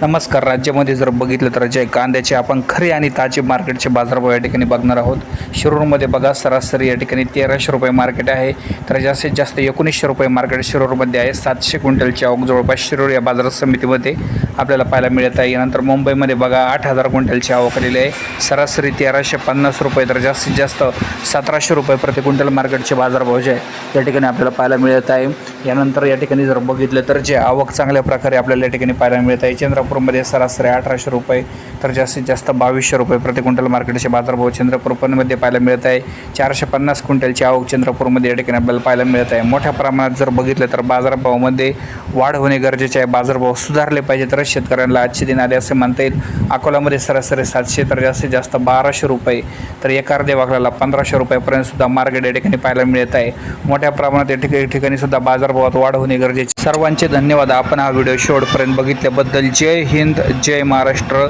नमस्कार. राज्यामध्ये जर बघितलं तर जे कांद्याचे आपण खरे आणि ताजे मार्केटचे बाजारभाव या ठिकाणी बघणार आहोत. शिरूरमध्ये बघा सरासरी या ठिकाणी तेराशे रुपये मार्केट आहे. तर जास्तीत जास्त एकोणीसशे रुपये मार्केट शिरूरमध्ये आहे. सातशे क्विंटलची आवक जवळपास शिरूर या बाजार समितीमध्ये आपल्याला पाहायला मिळत आहे. यानंतर मुंबईमध्ये बघा आठ हजार क्विंटलची आवक आलेली आहे. सरासरी तेराशे पन्नास रुपये तर जास्तीत जास्त सतराशे रुपये प्रति क्विंटल मार्केटचे बाजारभाव जे आहे या ठिकाणी आपल्याला पाहायला मिळत आहे. यानंतर या ठिकाणी जर बघितलं तर जे आवक चांगल्या प्रकारे आपल्याला या ठिकाणी पाहायला मिळत आहे. चंद्रपूरमध्ये सरासरी अठराशे रुपये तर जास्तीत जास्त बावीसशे रुपये प्रति क्विंटल मार्केटचे बाजारभाव चंद्रपूर पणमध्ये पाहायला मिळत आहे. चारशे पन्नास क्विंटलची आवक चंद्रपूरमध्ये या ठिकाणी आपल्याला पाहायला मिळत आहे. मोठ्या प्रमाणात जर बघितलं तर बाजारभावामध्ये वाढ होणे गरजेचे आहे. बाजारभाव सुधारले पाहिजे तरच शेतकऱ्यांना आजचे दिन आले असे म्हणता येईल. अकोल्यामध्ये सरासरी सातशे तर जास्तीत जास्त बाराशे रुपये तर एका अर्ध्या वाकल्याला पंधराशे रुपयापर्यंत सुद्धा मार्केट या ठिकाणी पाहायला मिळत आहे. मोठ्या प्रमाणात या ठिकाणी ठिकाणी सुद्धा बाजारभावात वाढ होणे गरजेचे. सर्वांचे धन्यवाद. आपण हा व्हिडिओ शेवटपर्यंत बघितल्याबद्दल जय हिंद जय महाराष्ट्र.